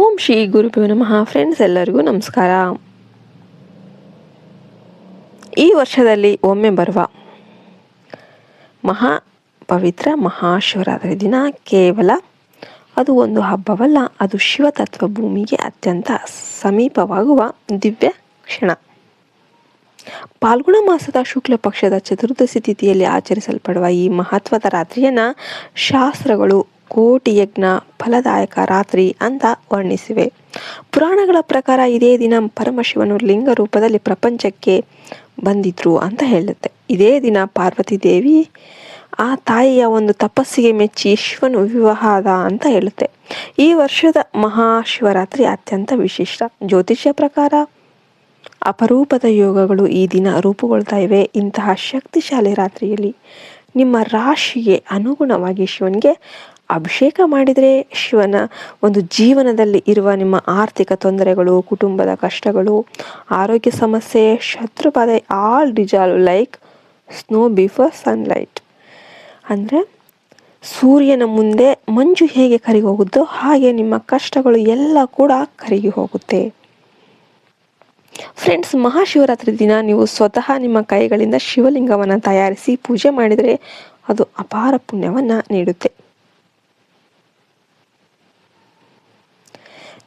ಓಂ ಶ್ರೀ ಗುರುಭ್ಯೋ ನಮಃ. ಫ್ರೆಂಡ್ಸ್ ಎಲ್ಲರಿಗೂ ನಮಸ್ಕಾರ. ಈ ವರ್ಷದಲ್ಲಿ ಒಮ್ಮೆ ಬರುವ ಮಹಾ ಪವಿತ್ರ ಮಹಾಶಿವರಾತ್ರಿ ದಿನ ಕೇವಲ ಅದು ಒಂದು ಹಬ್ಬವಲ್ಲ, ಅದು ಶಿವತತ್ವ ಭೂಮಿಗೆ ಅತ್ಯಂತ ಸಮೀಪವಾಗುವ ದಿವ್ಯ ಕ್ಷಣ. ಪಾಲ್ಗುಣ ಮಾಸದ ಶುಕ್ಲ ಪಕ್ಷದ ಚತುರ್ದಶಿ ತಿಥಿಯಲ್ಲಿ ಆಚರಿಸಲ್ಪಡುವ ಈ ಮಹತ್ವದ ರಾತ್ರಿಯನ್ನ ಶಾಸ್ತ್ರಗಳು ಕೋಟಿ ಯಜ್ಞ ಫಲದಾಯಕ ರಾತ್ರಿ ಅಂತ ವರ್ಣಿಸಿವೆ. ಪುರಾಣಗಳ ಪ್ರಕಾರ ಇದೇ ದಿನ ಪರಮಶಿವನು ಲಿಂಗ ರೂಪದಲ್ಲಿ ಪ್ರಪಂಚಕ್ಕೆ ಬಂದಿದ್ರು ಅಂತ ಹೇಳುತ್ತೆ. ಇದೇ ದಿನ ಪಾರ್ವತಿ ದೇವಿ ಆ ತಾಯಿಯ ಒಂದು ತಪಸ್ಸಿಗೆ ಮೆಚ್ಚಿ ಶಿವನು ವಿವಾಹದ ಅಂತ ಹೇಳುತ್ತೆ. ಈ ವರ್ಷದ ಮಹಾಶಿವರಾತ್ರಿ ಅತ್ಯಂತ ವಿಶಿಷ್ಟ. ಜ್ಯೋತಿಷ್ಯ ಪ್ರಕಾರ ಅಪರೂಪದ ಯೋಗಗಳು ಈ ದಿನ ರೂಪುಗೊಳ್ತಾ ಇವೆ. ಇಂತಹ ಶಕ್ತಿಶಾಲಿ ರಾತ್ರಿಯಲ್ಲಿ ನಿಮ್ಮ ರಾಶಿಗೆ ಅನುಗುಣವಾಗಿ ಶಿವನಿಗೆ ಅಭಿಷೇಕ ಮಾಡಿದರೆ ಶಿವನ ಒಂದು ಜೀವನದಲ್ಲಿ ಇರುವ ನಿಮ್ಮ ಆರ್ಥಿಕ ತೊಂದರೆಗಳು, ಕುಟುಂಬದ ಕಷ್ಟಗಳು, ಆರೋಗ್ಯ ಸಮಸ್ಯೆ ಶತ್ರುಪಾದ all dissolve like snow before sunlight ಅಂದರೆ ಸೂರ್ಯನ ಮುಂದೆ ಮಂಜು ಹೇಗೆ ಕರಗಿ ಹೋಗುತ್ತೋ ಹಾಗೆ ನಿಮ್ಮ ಕಷ್ಟಗಳು ಎಲ್ಲ ಕೂಡ ಕರಗಿ ಹೋಗುತ್ತೆ. ಫ್ರೆಂಡ್ಸ್ ಮಹಾಶಿವರಾತ್ರಿ ದಿನ ನೀವು ಸ್ವತಃ ನಿಮ್ಮ ಕೈಗಳಿಂದ ಶಿವಲಿಂಗವನ್ನು ತಯಾರಿಸಿ ಪೂಜೆ ಮಾಡಿದರೆ ಅದು ಅಪಾರ ಪುಣ್ಯವನ್ನು ನೀಡುತ್ತೆ.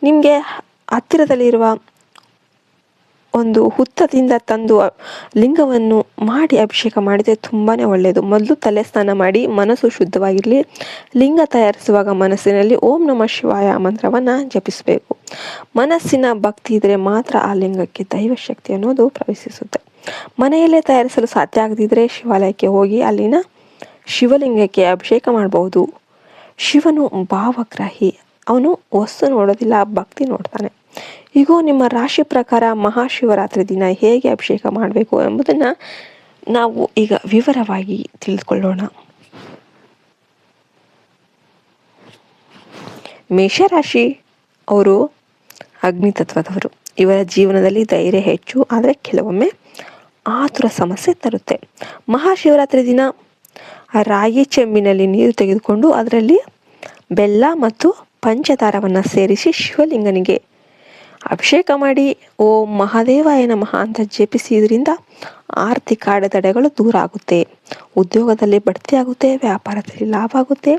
ನಿಮಗೆ ಹತ್ತಿರದಲ್ಲಿರುವ ಒಂದು ಹುತ್ತದಿಂದ ತಂದು ಲಿಂಗವನ್ನು ಮಾಡಿ ಅಭಿಷೇಕ ಮಾಡಿದರೆ ತುಂಬಾ ಒಳ್ಳೆಯದು ಮೊದಲು ತಲೆ ಸ್ನಾನ ಮಾಡಿ, ಮನಸ್ಸು ಶುದ್ಧವಾಗಿರಲಿ. ಲಿಂಗ ತಯಾರಿಸುವಾಗ ಮನಸ್ಸಿನಲ್ಲಿ ಓಂ ನಮ ಶಿವಾಯ ಮಂತ್ರವನ್ನು ಜಪಿಸಬೇಕು. ಮನಸ್ಸಿನ ಭಕ್ತಿ ಇದ್ದರೆ ಮಾತ್ರ ಆ ಲಿಂಗಕ್ಕೆ ದೈವ ಶಕ್ತಿ ಅನ್ನೋದು ಪ್ರವೇಶಿಸುತ್ತೆ. ಮನೆಯಲ್ಲೇ ತಯಾರಿಸಲು ಸಾಧ್ಯ ಆಗದಿದ್ದರೆ ಶಿವಾಲಯಕ್ಕೆ ಹೋಗಿ ಅಲ್ಲಿನ ಶಿವಲಿಂಗಕ್ಕೆ ಅಭಿಷೇಕ ಮಾಡಬಹುದು ಶಿವನು ಭಾವಗ್ರಾಹಿ. ಅವನು ವಸ್ತು ನೋಡೋದಿಲ್ಲ, ಭಕ್ತಿ ನೋಡ್ತಾನೆ. ಈಗೋ ನಿಮ್ಮ ರಾಶಿ ಪ್ರಕಾರ ಮಹಾಶಿವರಾತ್ರಿ ದಿನ ಹೇಗೆ ಅಭಿಷೇಕ ಮಾಡಬೇಕು ಎಂಬುದನ್ನು ನಾವು ಈಗ ವಿವರವಾಗಿ ತಿಳಿದುಕೊಳ್ಳೋಣ. ಮೇಷರಾಶಿ ಅವರು ಅಗ್ನಿತತ್ವದವರು. ಇವರ ಜೀವನದಲ್ಲಿ ಧೈರ್ಯ ಹೆಚ್ಚು, ಆದರೆ ಕೆಲವೊಮ್ಮೆ ಆತುರ ಸಮಸ್ಯೆ ತರುತ್ತೆ. ಮಹಾಶಿವರಾತ್ರಿ ದಿನ ರಾಗಿ ಚೆಂಬಿನಲ್ಲಿ ನೀರು ತೆಗೆದುಕೊಂಡು ಅದರಲ್ಲಿ ಬೆಲ್ಲ ಮತ್ತು ಪಂಚದಾರವನ್ನು ಸೇರಿಸಿ ಶಿವಲಿಂಗನಿಗೆ ಅಭಿಷೇಕ ಮಾಡಿ. ಓಂ ಮಹಾದೇವಾಯ ನಮಃ ಅಂತ ಜಪಿಸಿ ಇದರಿಂದ ಆರ್ಥಿಕ ಅಡೆತಡೆಗಳು ದೂರ ಆಗುತ್ತೆ. ಉದ್ಯೋಗದಲ್ಲಿ ಬಡ್ತಿ ಆಗುತ್ತೆ, ವ್ಯಾಪಾರದಲ್ಲಿ ಲಾಭ ಆಗುತ್ತೆ,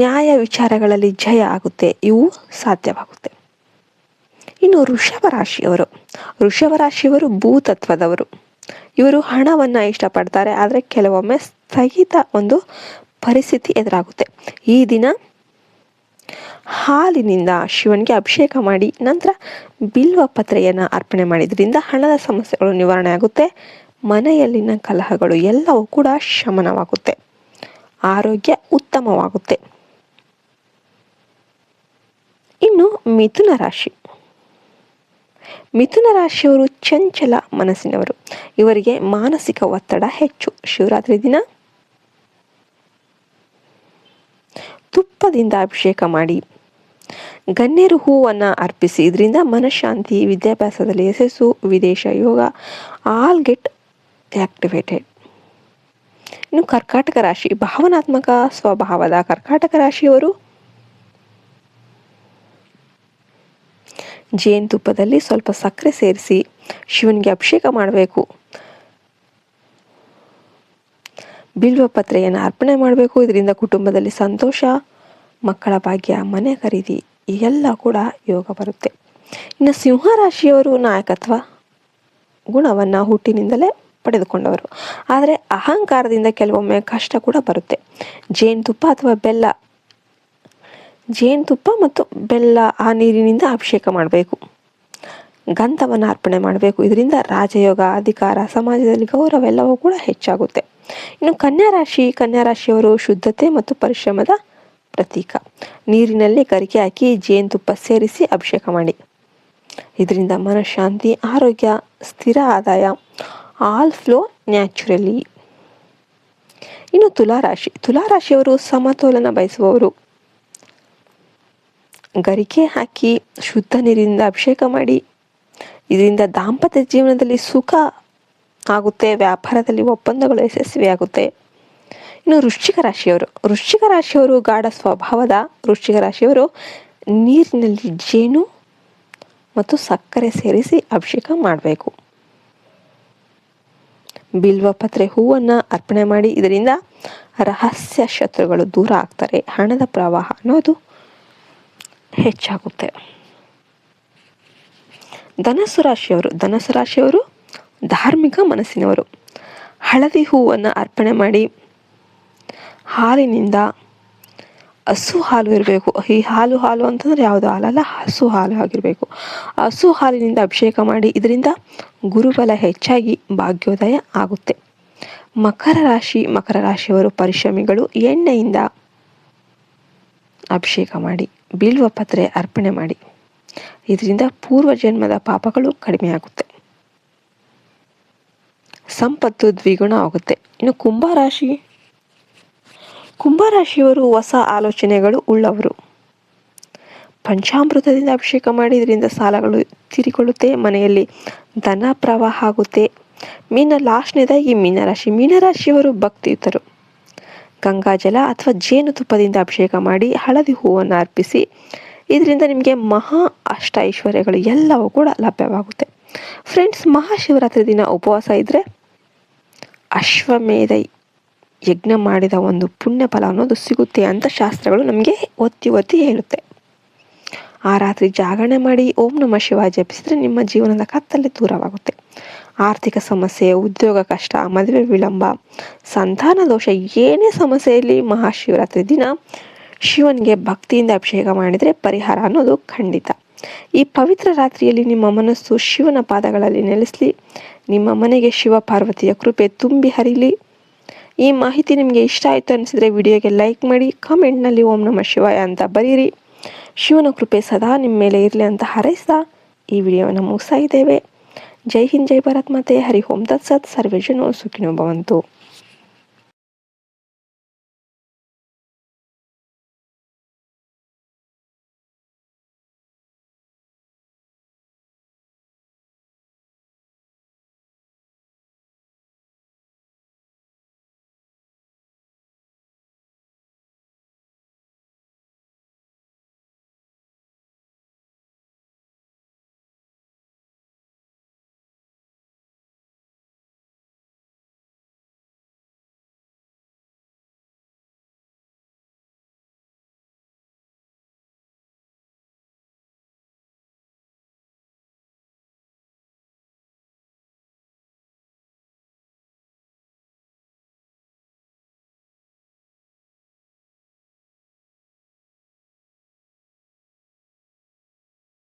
ನ್ಯಾಯ ವಿಚಾರಗಳಲ್ಲಿ ಜಯ ಆಗುತ್ತೆ, ಇವು ಸಾಧ್ಯವಾಗುತ್ತೆ. ಇನ್ನು ಋಷಭ ರಾಶಿಯವರು ಋಷಭ ರಾಶಿಯವರು ಭೂತತ್ವದವರು. ಇವರು ಹಣವನ್ನು ಇಷ್ಟಪಡ್ತಾರೆ, ಆದರೆ ಕೆಲವೊಮ್ಮೆ ಸ್ಥಗಿತ ಒಂದು ಪರಿಸ್ಥಿತಿ ಎದುರಾಗುತ್ತೆ. ಈ ದಿನ ಹಾಲಿನಿಂದ ಶಿವನಿಗೆ ಅಭಿಷೇಕ ಮಾಡಿ ನಂತರ ಬಿಲ್ವ ಪತ್ರೆಯನ್ನು ಅರ್ಪಣೆ ಮಾಡಿದ್ರಿಂದ ಹಣದ ಸಮಸ್ಯೆಗಳು ನಿವಾರಣೆ ಆಗುತ್ತೆ. ಮನೆಯಲ್ಲಿನ ಕಲಹಗಳು ಎಲ್ಲವೂ ಕೂಡ ಶಮನವಾಗುತ್ತೆ. ಆರೋಗ್ಯ ಉತ್ತಮವಾಗುತ್ತೆ. ಇನ್ನು ಮಿಥುನ ರಾಶಿ. ಮಿಥುನ ರಾಶಿಯವರು ಚಂಚಲ ಮನಸ್ಸಿನವರು. ಇವರಿಗೆ ಮಾನಸಿಕ ಒತ್ತಡ ಹೆಚ್ಚು. ಶಿವರಾತ್ರಿ ದಿನ ತುಪ್ಪದಿಂದ ಅಭಿಷೇಕ ಮಾಡಿ ಗನ್ನೇರು ಹೂವನ್ನು ಅರ್ಪಿಸಿ, ಇದರಿಂದ ಮನಃಶಾಂತಿ, ವಿದ್ಯಾಭ್ಯಾಸದಲ್ಲಿ ಯಶಸ್ಸು, ವಿದೇಶ ಯೋಗ ಆಲ್ ಗೆಟ್ ಆಕ್ಟಿವೇಟೆಡ್ ಇನ್ನು ಕರ್ಕಾಟಕ ರಾಶಿ, ಭಾವನಾತ್ಮಕ ಸ್ವಭಾವದ ಕರ್ಕಾಟಕ ರಾಶಿಯವರು ಜೇನುತುಪ್ಪದಲ್ಲಿ ಸ್ವಲ್ಪ ಸಕ್ಕರೆ ಸೇರಿಸಿ, ಶಿವನಿಗೆ ಅಭಿಷೇಕ ಮಾಡಬೇಕು. ಬಿಲ್ವ ಪತ್ರೆಯನ್ನು ಅರ್ಪಣೆ ಮಾಡಬೇಕು. ಇದರಿಂದ ಕುಟುಂಬದಲ್ಲಿ ಸಂತೋಷ ಮಕ್ಕಳ ಭಾಗ್ಯ, ಮನೆ ಖರೀದಿ ಎಲ್ಲ ಕೂಡ ಯೋಗ ಬರುತ್ತೆ. ಇನ್ನು ಸಿಂಹರಾಶಿಯವರು ನಾಯಕತ್ವ, ಗುಣವನ್ನು ಹುಟ್ಟಿನಿಂದಲೇ ಪಡೆದುಕೊಂಡವರು. ಆದರೆ ಅಹಂಕಾರದಿಂದ ಕೆಲವೊಮ್ಮೆ ಕಷ್ಟ ಕೂಡ ಬರುತ್ತೆ. ಜೇನುತುಪ್ಪ ಅಥವಾ ಬೆಲ್ಲ ಜೇನುತುಪ್ಪ ಮತ್ತು ಬೆಲ್ಲ ಆ ನೀರಿನಿಂದ ಅಭಿಷೇಕ ಮಾಡಬೇಕು. ಗಂಧವನ್ನು ಅರ್ಪಣೆ ಮಾಡಬೇಕು. ಇದರಿಂದ ರಾಜಯೋಗ, ಅಧಿಕಾರ, ಸಮಾಜದಲ್ಲಿ ಗೌರವ ಎಲ್ಲವೂ ಕೂಡ ಹೆಚ್ಚಾಗುತ್ತೆ. ಇನ್ನು ಕನ್ಯಾ ರಾಶಿ ಕನ್ಯಾ ರಾಶಿಯವರು ಶುದ್ಧತೆ ಮತ್ತು ಪರಿಶ್ರಮದ ಪ್ರತೀಕ. ನೀರಿನಲ್ಲಿ ಕರಿಕೆ ಹಾಕಿ ಜೇನುತುಪ್ಪ ಸೇರಿಸಿ ಅಭಿಷೇಕ ಮಾಡಿ. ಇದರಿಂದ ಮನಃಶಾಂತಿ, ಆರೋಗ್ಯ, ಸ್ಥಿರ ಆದಾಯ ಆಲ್ ಫ್ಲೋ ನ್ಯಾಚುರಲಿ ಇನ್ನು ತುಲಾರಾಶಿ. ತುಲಾರಾಶಿಯವರು ಸಮತೋಲನ ಬಯಸುವವರು. ಗರಿಕೆ ಹಾಕಿ ಶುದ್ಧ ನೀರಿನಿಂದ ಅಭಿಷೇಕ ಮಾಡಿ. ಇದರಿಂದ ದಾಂಪತ್ಯ ಜೀವನದಲ್ಲಿ ಸುಖ ಆಗುತ್ತೆ, ವ್ಯಾಪಾರದಲ್ಲಿ ಒಪ್ಪಂದಗಳು ಯಶಸ್ವಿಯಾಗುತ್ತೆ. ಇನ್ನು ವೃಶ್ಚಿಕ ರಾಶಿಯವರು ವೃಶ್ಚಿಕ ರಾಶಿಯವರು ಗಾಢ ಸ್ವಭಾವದ ವೃಶ್ಚಿಕ ರಾಶಿಯವರು ನೀರಿನಲ್ಲಿ ಜೇನು ಮತ್ತು ಸಕ್ಕರೆ ಸೇರಿಸಿ ಅಭಿಷೇಕ ಮಾಡಬೇಕು. ಬಿಲ್ವ ಪತ್ರೆ ಹೂವನ್ನು ಅರ್ಪಣೆ ಮಾಡಿ, ಇದರಿಂದ ರಹಸ್ಯ ಶತ್ರುಗಳು ದೂರ ಆಗ್ತಾರೆ, ಹಣದ ಪ್ರವಾಹ ಅನ್ನೋದು ಹೆಚ್ಚಾಗುತ್ತೆ. ಧನಸ್ಸು ರಾಶಿಯವರು ಧನಸ್ಸು ರಾಶಿಯವರು ಧಾರ್ಮಿಕ ಮನಸ್ಸಿನವರು. ಹಳದಿ ಹೂವನ್ನು ಅರ್ಪಣೆ ಮಾಡಿ ಹಾಲಿನಿಂದ ಹಸು ಹಾಲು ಇರಬೇಕು. ಈ ಹಾಲು ಹಾಲು ಅಂತಂದರೆ ಯಾವುದು ಹಾಲಲ್ಲ ಹಸು ಹಾಲು ಆಗಿರಬೇಕು. ಹಸು ಹಾಲಿನಿಂದ ಅಭಿಷೇಕ ಮಾಡಿ ಇದರಿಂದ ಗುರುಬಲ ಹೆಚ್ಚಾಗಿ ಭಾಗ್ಯೋದಯ ಆಗುತ್ತೆ. ಮಕರ ರಾಶಿ, ಮಕರ ರಾಶಿಯವರು ಪರಿಶ್ರಮಿಗಳು ಎಣ್ಣೆಯಿಂದ ಅಭಿಷೇಕ ಮಾಡಿ ಬೀಳುವ ಪತ್ರೆ ಅರ್ಪಣೆ ಮಾಡಿ. ಇದರಿಂದ ಪೂರ್ವ ಜನ್ಮದ ಪಾಪಗಳು ಕಡಿಮೆಯಾಗುತ್ತೆ ಸಂಪತ್ತು ದ್ವಿಗುಣ ಆಗುತ್ತೆ. ಇನ್ನು ಕುಂಭರಾಶಿ ಕುಂಭರಾಶಿಯವರು ಹೊಸ ಆಲೋಚನೆಗಳು ಉಳ್ಳವರು. ಪಂಚಾಮೃತದಿಂದ ಅಭಿಷೇಕ ಮಾಡಿ ಇದರಿಂದ ಸಾಲಗಳು ತೀರಿಕೊಳ್ಳುತ್ತೆ, ಮನೆಯಲ್ಲಿ ಧನ ಪ್ರವಾಹ ಆಗುತ್ತೆ. ಮೀನ ಲಾಸ್ಟ್ನೇದಾಗಿ ಮೀನರಾಶಿ. ಮೀನರಾಶಿಯವರು ಭಕ್ತಿಯುತರು. ಗಂಗಾಜಲ ಅಥವಾ ಜೇನುತುಪ್ಪದಿಂದ ಅಭಿಷೇಕ ಮಾಡಿ ಹಳದಿ ಹೂವನ್ನು ಅರ್ಪಿಸಿ, ಇದರಿಂದ ನಿಮಗೆ ಮಹಾ ಅಷ್ಟ ಐಶ್ವರ್ಯಗಳು ಎಲ್ಲವೂ ಕೂಡ ಲಭ್ಯವಾಗುತ್ತೆ. ಫ್ರೆಂಡ್ಸ್, ಮಹಾಶಿವರಾತ್ರಿ ದಿನ ಉಪವಾಸ ಇದ್ದರೆ ಅಶ್ವಮೇಧ. ಯಜ್ಞ ಮಾಡಿದ ಒಂದು ಪುಣ್ಯ ಫಲ ಅನ್ನೋದು ಸಿಗುತ್ತೆ ಅಂತ ಶಾಸ್ತ್ರಗಳು ನಮಗೆ ಒತ್ತಿ ಒತ್ತಿ ಹೇಳುತ್ತೆ. ಆ ರಾತ್ರಿ ಜಾಗರಣೆ ಮಾಡಿ ಓಂ ನಮ ಶಿವ ಜಪಿಸಿದ್ರೆ ನಿಮ್ಮ ಜೀವನದ ಕತ್ತಲ್ಲಿ ದೂರವಾಗುತ್ತೆ. ಆರ್ಥಿಕ ಸಮಸ್ಯೆ, ಉದ್ಯೋಗ ಕಷ್ಟ, ಮದುವೆ ವಿಳಂಬ, ಸಂತಾನ ದೋಷ ಏನೇ ಸಮಸ್ಯೆಯಲ್ಲಿ ಮಹಾಶಿವರಾತ್ರಿ ದಿನ ಶಿವನಿಗೆ ಭಕ್ತಿಯಿಂದ ಅಭಿಷೇಕ ಮಾಡಿದರೆ ಪರಿಹಾರ ಅನ್ನೋದು ಖಂಡಿತ. ಈ ಪವಿತ್ರ ರಾತ್ರಿಯಲ್ಲಿ ನಿಮ್ಮ ಮನಸ್ಸು ಶಿವನ ಪಾದಗಳಲ್ಲಿ ನೆಲೆಸಲಿ, ನಿಮ್ಮ ಮನೆಗೆ ಶಿವ ಪಾರ್ವತಿಯ ಕೃಪೆ ತುಂಬಿ ಹರಿಲಿ. ಈ ಮಾಹಿತಿ ನಿಮಗೆ ಇಷ್ಟ ಆಯಿತು ಅನಿಸಿದರೆ ವಿಡಿಯೋಗೆ ಲೈಕ್ ಮಾಡಿ ಕಾಮೆಂಟ್ನಲ್ಲಿ ಓಂ ನಮ ಶಿವಾಯ ಅಂತ ಬರೀರಿ. ಶಿವನ ಕೃಪೆ ಸದಾ ನಿಮ್ಮ ಮೇಲೆ ಇರಲಿ ಅಂತ ಹಾರೈಸ್ತಾ ಈ ವಿಡಿಯೋವನ್ನು ಮುಗಿಸ್ತಾ ಇದ್ದೇವೆ. ಜೈ ಹಿಂದ್, ಜೈ ಭಾರತ್ ಮಾತೆ. ಹರಿ ಓಂ. ತತ್ಸತ್. ಸರ್ವೇ ಜನೋ ಸುಖಿನೋ ಭವಂತು.